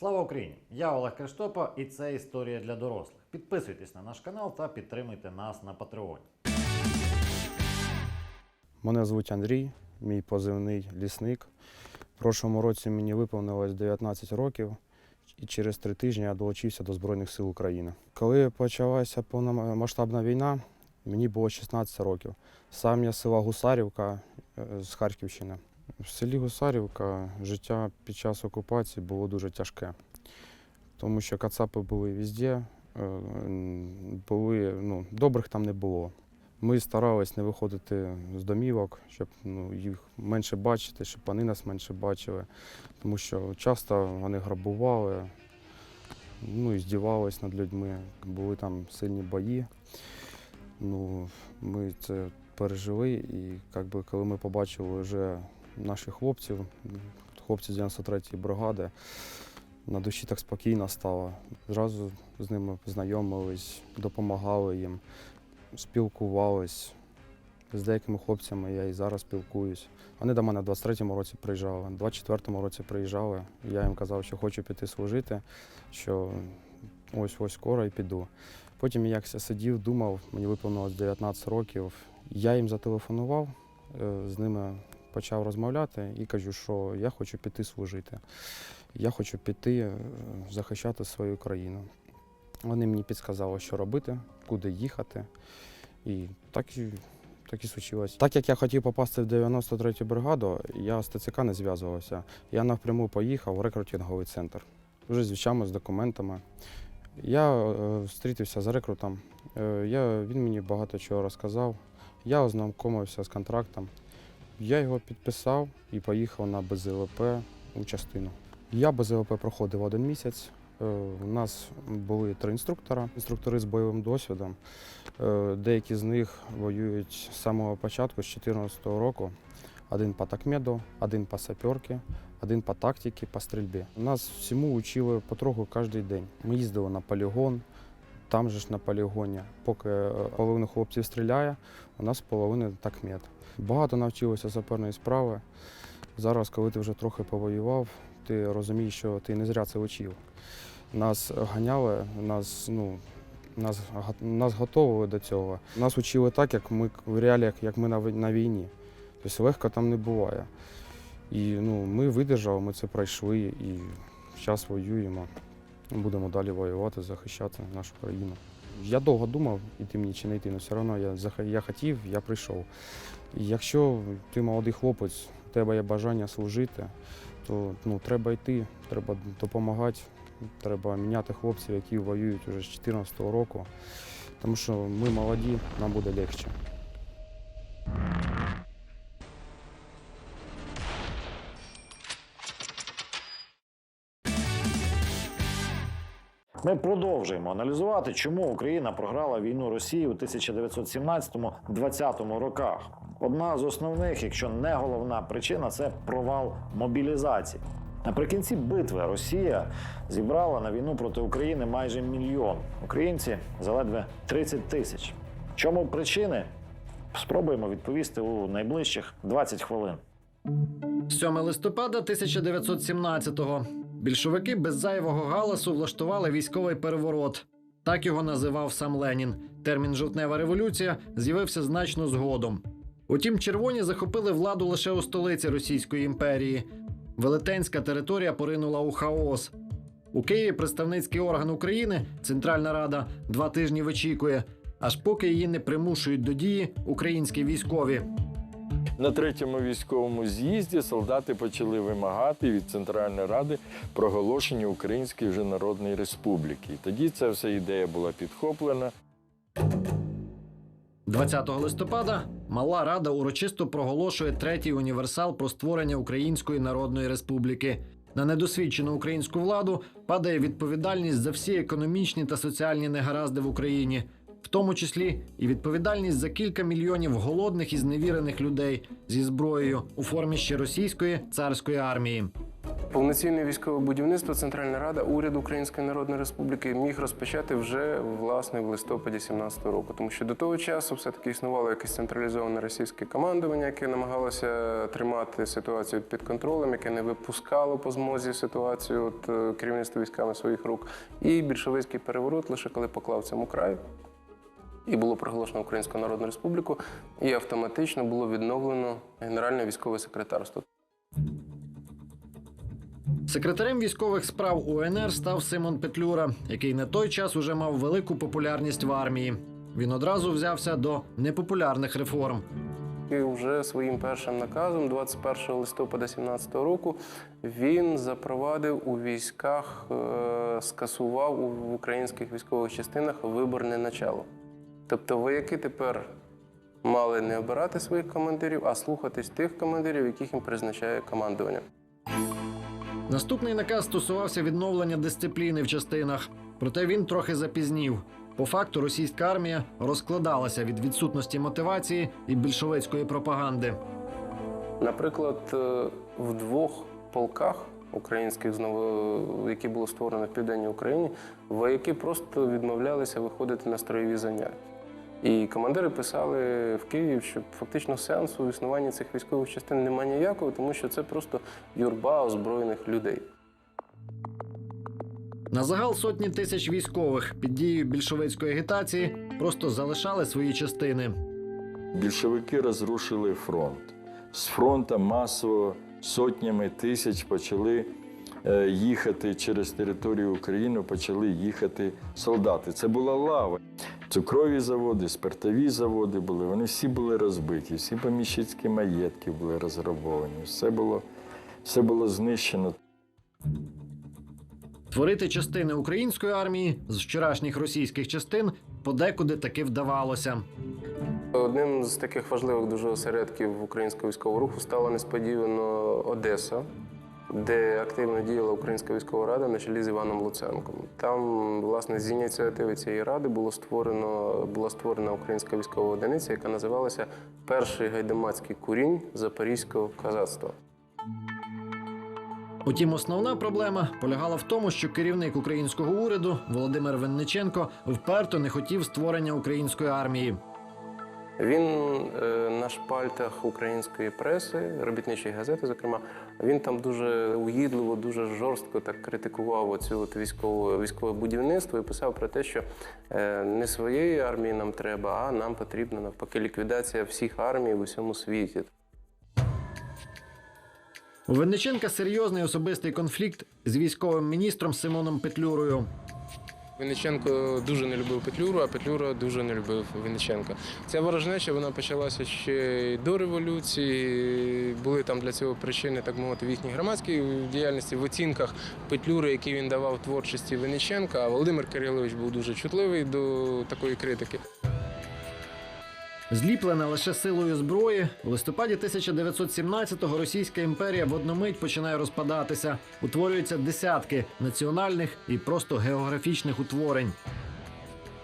Слава Україні! Я Олег Криштопа і це історія для дорослих. Підписуйтесь на наш канал та підтримуйте нас на Патреоні. Мене звуть Андрій, мій позивний лісник. В прошлому році мені виповнилось 19 років, і через три тижні я долучився до Збройних сил України. Коли почалася повномасштабна війна, мені було 16 років. Сам я села Гусарівка е, з Харківщини. В селі Гусарівка життя під час окупації було дуже тяжке, тому що кацапи були везде, е, були, ну, добрих там не було. Ми старались не виходити з домівок, щоб ну, їх менше бачити, щоб вони нас менше бачили. Тому що часто вони грабували, ну і здівались над людьми. Були там сильні бої. Ну, ми це пережили, і як би, коли ми побачили вже наших хлопців, хлопців 93-ї бригади, на душі так спокійно стало. Зразу з ними познайомились, допомагали їм спілкувались. З деякими хлопцями я і зараз спілкуюсь. Вони до мене в 23-му році приїжджали, в 24-му році приїжджали. Я їм казав, що хочу піти служити, що ось ось скоро і піду. Потім я сидів, думав, мені виповнилось 19 років. Я їм зателефонував, е, з ними почав розмовляти і кажу, що я хочу піти служити. Я хочу піти е, захищати свою країну. Вони мені підказали, що робити, куди їхати. І так і, так і случилось. Так як я хотів попасти в 93-ю бригаду, я з ТЦК не зв'язувався. Я напряму поїхав в рекрутинговий центр. Вже з вічами, з документами. Я е, зустрітився з рекрутом. Е, я, він мені багато чого розказав. Я ознайомився з контрактом. Я його підписав і поїхав на БЗЛП у частину. Я БЗЛП проходив один місяць. Е, У нас були три інструктора, інструктори з бойовим досвідом. Е, Деякі з них воюють з самого початку, з 2014 року. Один по такмеду, один по саперці, один по тактиці, по стрільбі. Нас всьому учили потроху кожен день. Ми їздили на полігон, там же ж на полігоні. Поки е, половина хлопців стріляє, у нас половина такмед. Багато навчилося саперної справи. Зараз, коли ти вже трохи повоював, ти розумієш, що ти не зря це вчив. Нас ганяли, нас, ну, нас, нас готували до цього. Нас учили так, як ми в реаліях, як ми на війні. Тобто легко там не буває. І ну, ми видержали, ми це пройшли і зараз воюємо. Будемо далі воювати, захищати нашу країну. Я довго думав, іти мені чи не йти, але все одно я, я хотів, я прийшов. І якщо ти молодий хлопець, у тебе є бажання служити, то ну, треба йти, треба допомагати, треба міняти хлопців, які воюють вже з 2014 року. Тому що ми молоді, нам буде легше. Ми продовжуємо аналізувати, чому Україна програла війну Росії у 1917-20 роках. Одна з основних, якщо не головна причина, це провал мобілізації. Наприкінці битви Росія зібрала на війну проти України майже мільйон. Українці заледве 30 тисяч. Чому причини? Спробуємо відповісти у найближчих 20 хвилин. 7 листопада 1917-го. Більшовики без зайвого галасу влаштували військовий переворот. Так його називав сам Ленін. Термін жовтнева революція з'явився значно згодом. Утім, червоні захопили владу лише у столиці Російської імперії. Велетенська територія поринула у хаос. У Києві представницький орган України, Центральна Рада, два тижні вичікує, аж поки її не примушують до дії українські військові. На третьому військовому з'їзді солдати почали вимагати від Центральної Ради проголошення Української вже Народної Республіки. Тоді ця вся ідея була підхоплена. 20 листопада Мала Рада урочисто проголошує третій універсал про створення Української Народної Республіки. На недосвідчену українську владу падає відповідальність за всі економічні та соціальні негаразди в Україні, в тому числі і відповідальність за кілька мільйонів голодних і зневірених людей зі зброєю у формі ще російської царської армії. Повноцінне військове будівництво Центральна Рада уряд Української Народної Республіки міг розпочати вже власне в листопаді 17-го року, тому що до того часу все-таки існувало якесь централізоване російське командування, яке намагалося тримати ситуацію під контролем, яке не випускало по змозі ситуацію от, е, керівництво військами своїх рук. І більшовицький переворот лише коли поклав цьому край. І було проголошено Українську Народну Республіку, і автоматично було відновлено Генеральне військове секретарство. Секретарем військових справ УНР став Симон Петлюра, який на той час уже мав велику популярність в армії. Він одразу взявся до непопулярних реформ. І вже своїм першим наказом, 21 листопада 17 року, він запровадив у військах, е, скасував в українських військових частинах виборне начало. Тобто вояки тепер мали не обирати своїх командирів, а слухатись тих командирів, яких їм призначає командування. Наступний наказ стосувався відновлення дисципліни в частинах, проте він трохи запізнів. По факту російська армія розкладалася від відсутності мотивації і більшовицької пропаганди. Наприклад, е, в двох полках українських, знову, які було створено в південній Україні, вояки просто відмовлялися виходити на строєві заняття. І командири писали в Київ, що фактично сенсу в існуванні цих військових частин немає ніякого, тому що це просто юрба озброєних людей. На загал сотні тисяч військових під дією більшовицької агітації просто залишали свої частини. Більшовики розрушили фронт. З фронту масово сотнями тисяч почали їхати через територію України, почали їхати солдати. Це була лава. Цукрові заводи, спиртові заводи були. Вони всі були розбиті, всі поміщицькі маєтки були розграбовані. Все було, все було знищено. Творити частини української армії з вчорашніх російських частин подекуди таки вдавалося. Одним з таких важливих дуже осередків українського військового руху стала несподівано Одеса, де активно діяла Українська військова рада на чолі з Іваном Луценком. Там, власне, з ініціативи цієї ради було створено, була створена українська військова одиниця, яка називалася Перший гайдамацький курінь Запорізького казацтва. Утім, основна проблема полягала в тому, що керівник українського уряду Володимир Винниченко вперто не хотів створення української армії. Він е, на шпальтах української преси, робітничої газети, зокрема, він там дуже угідливо, дуже жорстко так критикував оцю от військове, військове будівництво і писав про те, що е, не своєї армії нам треба, а нам потрібна навпаки ліквідація всіх армій в усьому світі. У Винниченка серйозний особистий конфлікт з військовим міністром Симоном Петлюрою. Винниченко дуже не любив Петлюру, а Петлюра дуже не любив Винниченка. Ця ворожнеча вона почалася ще й до революції. Були там для цього причини, так мовити, в їхній громадській діяльності, в оцінках Петлюри, які він давав творчості Винниченка. А Володимир Кирилович був дуже чутливий до такої критики. Зліплена лише силою зброї, у листопаді 1917-го Російська імперія в одномить починає розпадатися. Утворюються десятки національних і просто географічних утворень.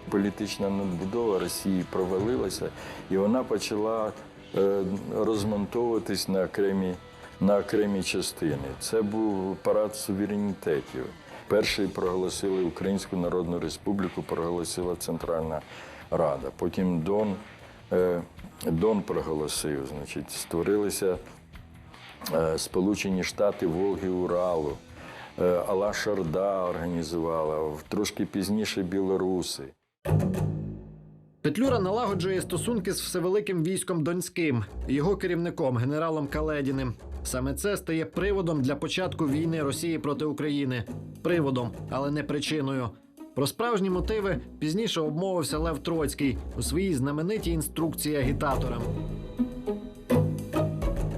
політична надбудова Росії провалилася, і вона почала е, розмонтовуватись на окремі, на окремі частини. Це був парад суверенітетів. Перший проголосили Українську Народну Республіку, проголосила Центральна Рада. Потім Дон, Дон проголосив, значить, створилися е, Сполучені Штати Волги Уралу. Е, Алла Шарда організувала, трошки пізніше білоруси. Петлюра налагоджує стосунки з всевеликим військом Донським, його керівником генералом Каледіним. Саме це стає приводом для початку війни Росії проти України. Приводом, але не причиною. Про справжні мотиви пізніше обмовився Лев Троцький у своїй знаменитій інструкції агітаторам.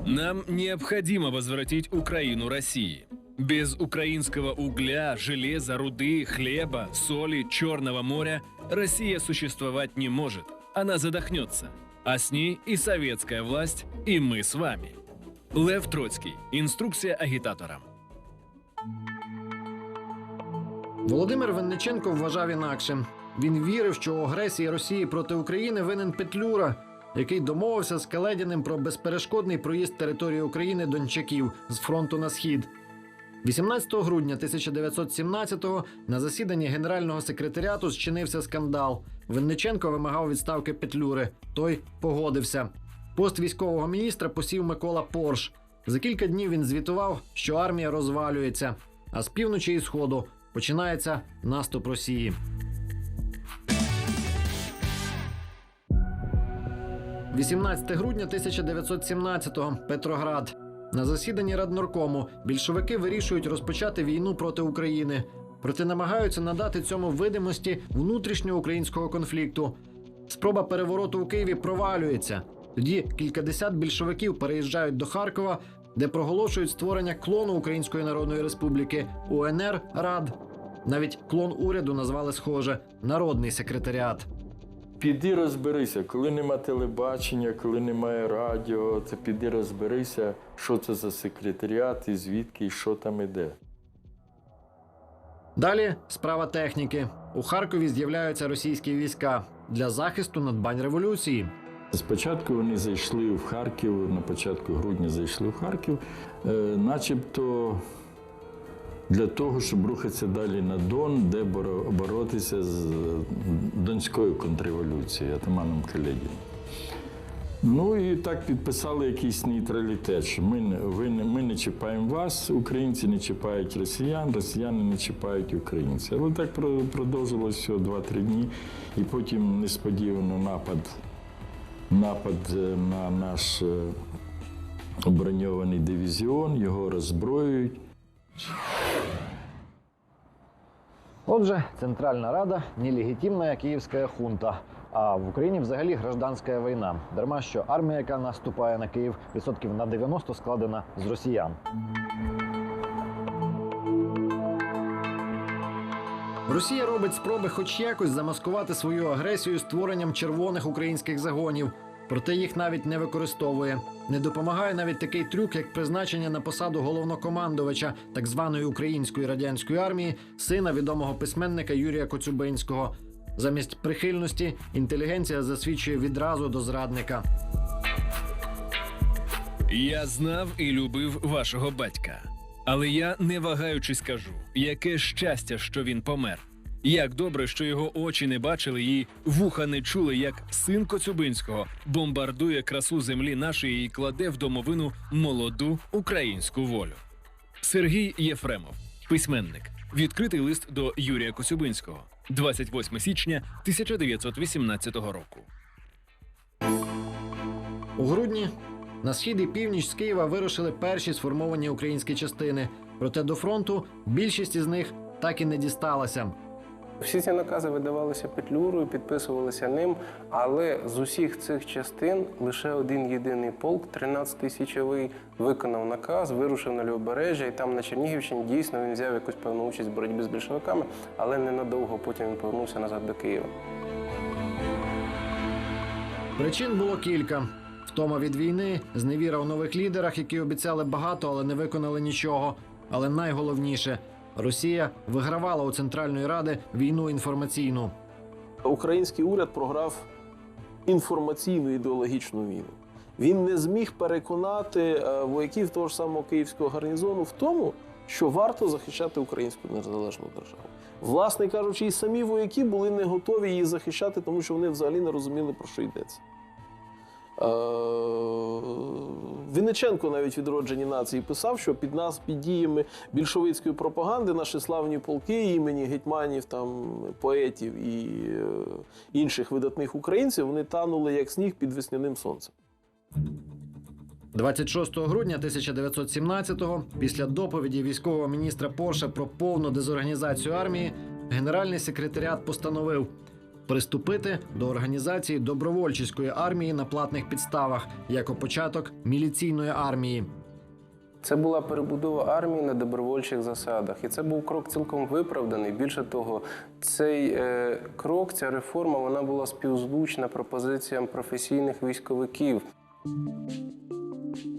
Нам необходимо возвратить Украину России. Без украинского угля, железа, руды, хлеба, соли, Черного моря Россия существовать не может. Она задохнется. А с ней и советская власть, и мы с вами. Лев Троцкий. Инструкция агитаторам. Володимир Винниченко вважав інакше. Він вірив, що у агресії Росії проти України винен Петлюра, який домовився з Каледіним про безперешкодний проїзд території України дончаків з фронту на схід. 18 грудня 1917-го на засіданні генерального секретаріату зчинився скандал. Винниченко вимагав відставки Петлюри. Той погодився. Пост військового міністра посів Микола Порш. За кілька днів він звітував, що армія розвалюється, а з півночі і сходу починається наступ Росії. 18 грудня 1917-го. Петроград. На засіданні Радноркому більшовики вирішують розпочати війну проти України. Проте намагаються надати цьому видимості внутрішнього українського конфлікту. Спроба перевороту у Києві провалюється. Тоді кількадесят більшовиків переїжджають до Харкова, де проголошують створення клону Української Народної Республіки УНР Рад. Навіть клон уряду назвали схоже Народний секретаріат. Піди розберися, коли нема телебачення, коли немає радіо, то піди розберися, що це за секретаріат, і звідки, і що там іде. Далі справа техніки. У Харкові з'являються російські війська для захисту надбань революції. Спочатку вони зайшли в Харків, на початку грудня зайшли в Харків, е, начебто для того, щоб рухатися далі на Дон, де боротися з е, Донською контрреволюцією, атаманом Калєдіном. Ну і так підписали якийсь нейтралітет, що ми ви ми не чіпаємо вас, українці не чіпають росіян, росіяни не чіпають українців. Але так про- продовжилося всього 2-3 дні, і потім несподівано напад напад е, на наш е, обороньований дивізіон, його роззброюють. Отже, Центральна Рада нелегітимна київська хунта. А в Україні взагалі гражданська війна. Дарма що армія, яка наступає на Київ, відсотків на 90 складена з росіян. Росія робить спроби хоч якось замаскувати свою агресію створенням червоних українських загонів. Проте їх навіть не використовує. Не допомагає навіть такий трюк, як призначення на посаду головнокомандувача так званої української радянської армії, сина відомого письменника Юрія Коцюбинського. Замість прихильності інтелігенція засвідчує відразу до зрадника. Я знав і любив вашого батька. Але я не вагаючись кажу, яке щастя, що він помер. Як добре, що його очі не бачили і вуха не чули, як син Коцюбинського бомбардує красу землі нашої і кладе в домовину молоду українську волю. Сергій Єфремов, письменник, відкритий лист до Юрія Коцюбинського, 28 січня 1918 року. У грудні на схід і північ з Києва вирушили перші сформовані українські частини. Проте до фронту більшість із них так і не дісталася. Всі ці накази видавалися Петлюрою, підписувалися ним, але з усіх цих частин лише один єдиний полк, 13 тисячовий, виконав наказ, вирушив на Лівобережжя, і там на Чернігівщині дійсно він взяв якусь певну участь в боротьбі з більшовиками, але ненадовго потім він повернувся назад до Києва. Причин було кілька: втома від війни, зневіра у нових лідерах, які обіцяли багато, але не виконали нічого. Але найголовніше Росія вигравала у Центральної Ради війну інформаційну. Український уряд програв інформаційну ідеологічну війну. Він не зміг переконати е, вояків того ж самого київського гарнізону в тому, що варто захищати українську незалежну державу. Власне кажучи, і самі вояки були не готові її захищати, тому що вони взагалі не розуміли, про що йдеться. Е, Вінниченко навіть відроджені нації писав, що під нас під діями більшовицької пропаганди наші славні полки імені гетьманів, там поетів і е, інших видатних українців вони танули як сніг під весняним сонцем. 26 грудня 1917-го, після доповіді військового міністра Порша про повну дезорганізацію армії, генеральний секретаріат постановив приступити до організації добровольчої армії на платних підставах як початок міліційної армії. Це була перебудова армії на добровольчих засадах, і це був крок цілком виправданий. Більше того, цей е, крок, ця реформа, вона була співзвучна пропозиціям професійних військовиків.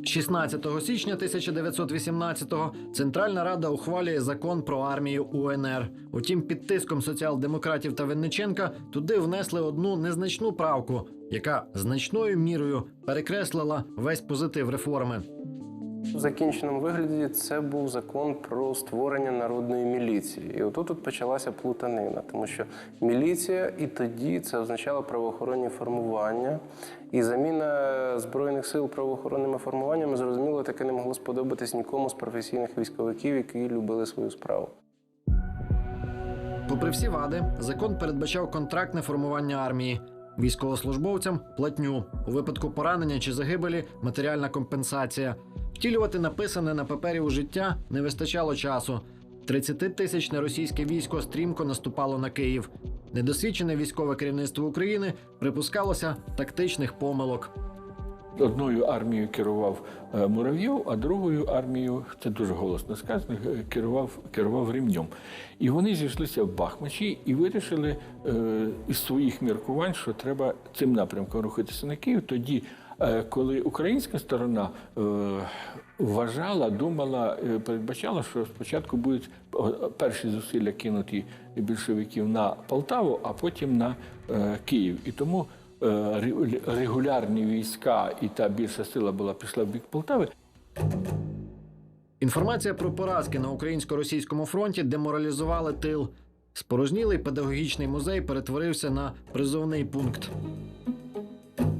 16 січня 1918-го Центральна Рада ухвалює закон про армію УНР. Утім, під тиском соціал-демократів та Винниченка туди внесли одну незначну правку, яка значною мірою перекреслила весь позитив реформи. В закінченому вигляді це був закон про створення народної міліції. І отут тут почалася плутанина, тому що міліція і тоді це означало правоохоронні формування. І заміна збройних сил правоохоронними формуваннями, зрозуміло, таки не могло сподобатись нікому з професійних військовиків, які любили свою справу. Попри всі вади, закон передбачав контрактне формування армії. Військовослужбовцям платню у випадку поранення чи загибелі матеріальна компенсація. Втілювати написане на папері у життя не вистачало часу. 30-тисячне російське військо стрімко наступало на Київ. Недосвідчене військове керівництво України припускалося тактичних помилок. Одною армією керував е, Муравйов, а другою армією, це дуже голосно сказано, е, керував, керував Ремнем. І вони зійшлися в Бахмачі і вирішили е, із своїх міркувань, що треба цим напрямком рухатися на Київ. Тоді, е, коли українська сторона е, вважала, думала, е, передбачала, що спочатку будуть перші зусилля кинуті більшовиків на Полтаву, а потім на е, Київ. І тому регулярні війська і та більша сила була пішла в бік Полтави. Інформація про поразки на українсько-російському фронті деморалізували тил. Спорожнілий педагогічний музей перетворився на призовний пункт.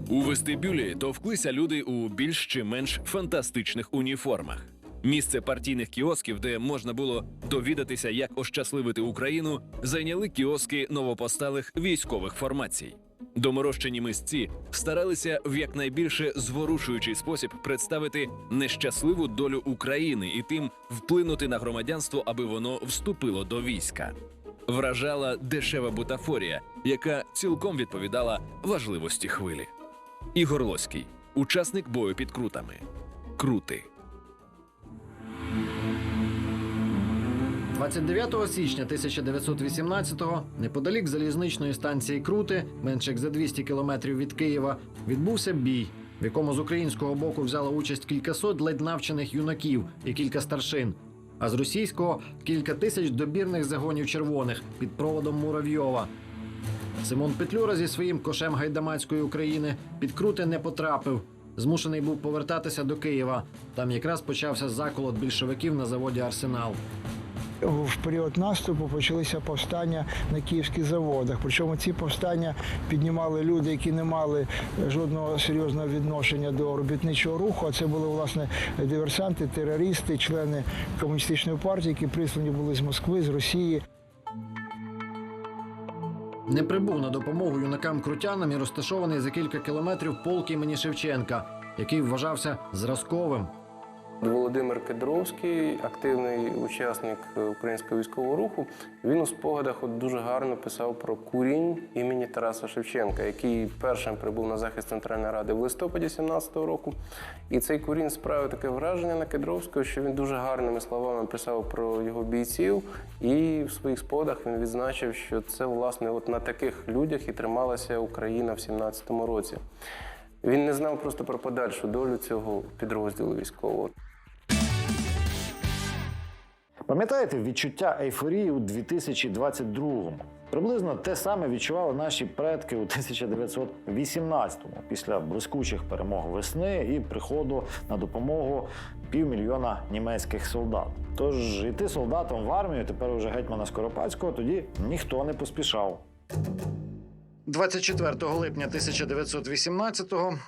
У вестибюлі товклися люди у більш чи менш фантастичних уніформах. Місце партійних кіосків, де можна було довідатися, як ощасливити Україну, зайняли кіоски новопосталих військових формацій. Доморощені мисці старалися в якнайбільше зворушуючий спосіб представити нещасливу долю України і тим вплинути на громадянство, аби воно вступило до війська. Вражала дешева бутафорія, яка цілком відповідала важливості хвилі. Ігор Лоський, учасник бою під крутами. Крути. 29 січня 1918-го, неподалік залізничної станції Крути, менше як за 200 кілометрів від Києва, відбувся бій, в якому з українського боку взяло участь кількасот ледь навчених юнаків і кілька старшин. А з російського кілька тисяч добірних загонів червоних під проводом Муравйова. Симон Петлюра зі своїм кошем гайдамацької України під Крути не потрапив. Змушений був повертатися до Києва. Там якраз почався заколот більшовиків на заводі Арсенал. В період наступу почалися повстання на київських заводах. Причому ці повстання піднімали люди, які не мали жодного серйозного відношення до робітничого руху. А це були власне диверсанти, терористи, члени комуністичної партії, які прислані були з Москви, з Росії. Не прибув на допомогу юнакам крутянам і розташований за кілька кілометрів полк імені Шевченка, який вважався зразковим. Володимир Кедровський, активний учасник е, українського військового руху, він у спогадах от дуже гарно писав про курінь імені Тараса Шевченка, який першим прибув на захист Центральної Ради в листопаді 17-го року. І цей курінь справив таке враження на Кедровського, що він дуже гарними словами писав про його бійців. І в своїх спогадах він відзначив, що це власне от на таких людях і трималася Україна в 17-му році. Він не знав просто про подальшу долю цього підрозділу військового. Пам'ятаєте відчуття ейфорії у 2022-му? Приблизно те саме відчували наші предки у 1918-му після блискучих перемог весни і приходу на допомогу півмільйона німецьких солдат. Тож йти солдатом в армію тепер уже гетьмана Скоропадського тоді ніхто не поспішав. 24 липня 1918-го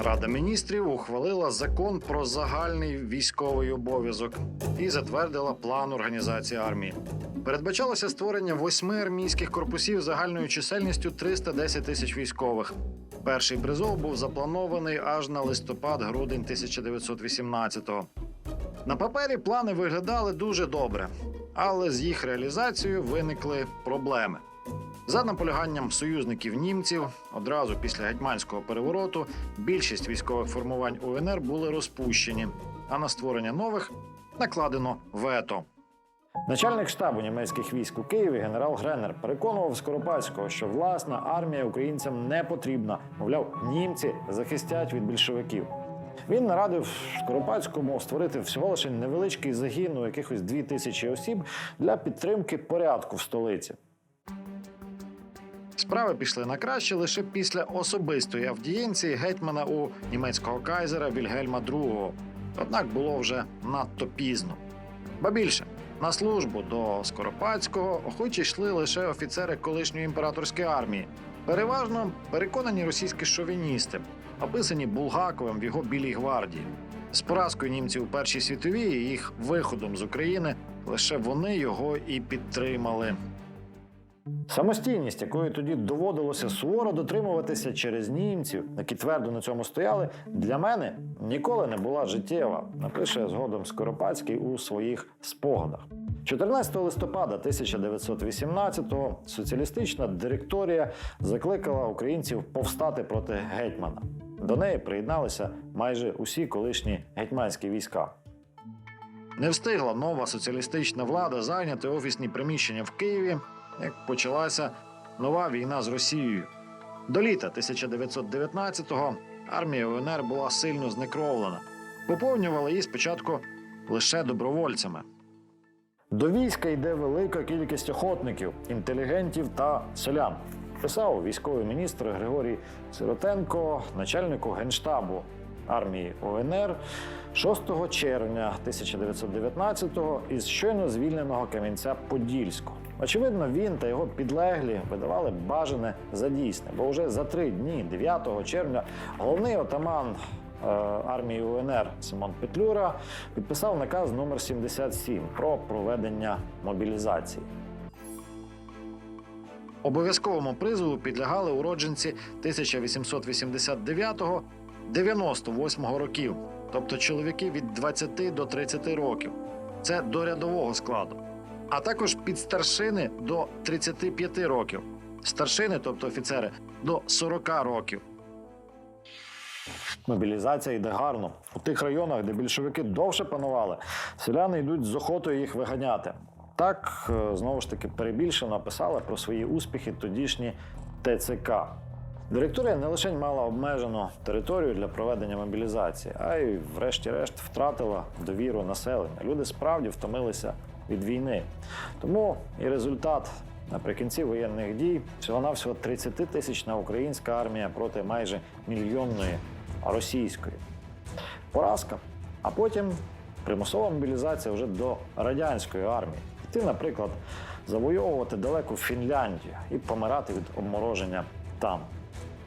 Рада міністрів ухвалила закон про загальний військовий обов'язок і затвердила план організації армії. Передбачалося створення восьми армійських корпусів загальною чисельністю 310 тисяч військових. Перший призов був запланований аж на листопад-грудень 1918-го. На папері плани виглядали дуже добре, але з їх реалізацією виникли проблеми. За наполяганням союзників німців, одразу після гетьманського перевороту більшість військових формувань УНР були розпущені, а на створення нових накладено вето. Начальник штабу німецьких військ у Києві генерал Греннер переконував Скоропадського, що власна армія українцям не потрібна. Мовляв, німці захистять від більшовиків. Він нарадив Скоропадському створити всього лише невеличкий загін у якихось дві тисячі осіб для підтримки порядку в столиці. Справи пішли на краще лише після особистої авдієнції гетьмана у німецького кайзера Вільгельма II. Однак було вже надто пізно. Ба більше, на службу до Скоропадського охочі йшли лише офіцери колишньої імператорської армії, переважно переконані російські шовіністи, описані Булгаковим в його білій гвардії. З поразкою німців у Першій світовій і їх виходом з України лише вони його і підтримали. Самостійність, якої тоді доводилося суворо дотримуватися через німців, які твердо на цьому стояли, для мене ніколи не була життєва, напише згодом Скоропадський у своїх спогадах. 14 листопада 1918-го соціалістична директорія закликала українців повстати проти гетьмана. До неї приєдналися майже усі колишні гетьманські війська. Не встигла нова соціалістична влада зайняти офісні приміщення в Києві, як почалася нова війна з Росією. До літа 1919-го армія УНР була сильно знекровлена. Поповнювали її спочатку лише добровольцями. До війська йде велика кількість охотників, інтелігентів та селян. Писав військовий міністр Григорій Сиротенко, начальнику генштабу армії УНР 6 червня 1919-го із щойно звільненого камінця Подільського. Очевидно, він та його підлеглі видавали бажане за дійсне, бо вже за три дні, 9 червня, головний отаман е, армії УНР Симон Петлюра підписав наказ номер 77 про проведення мобілізації. Обов'язковому призову підлягали уродженці 1889-98 років, тобто чоловіки від 20 до 30 років. Це до рядового складу. А також підстаршини до 35 років, старшини, тобто офіцери, до 40 років. Мобілізація йде гарно. У тих районах, де більшовики довше панували, селяни йдуть з охотою їх виганяти. Так, е, знову ж таки, перебільшено писали про свої успіхи тодішні ТЦК. Директорія не лише мала обмежену територію для проведення мобілізації, а й, врешті-решт, втратила довіру населення. Люди справді втомилися від війни. Тому і результат наприкінці воєнних дій всього-навсього 30-тисячна українська армія проти майже мільйонної російської. Поразка. А потім примусова мобілізація вже до радянської армії. Йти, наприклад, завойовувати далеку Фінляндію і помирати від обмороження там.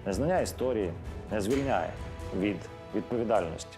Незнання історії не звільняє від відповідальності.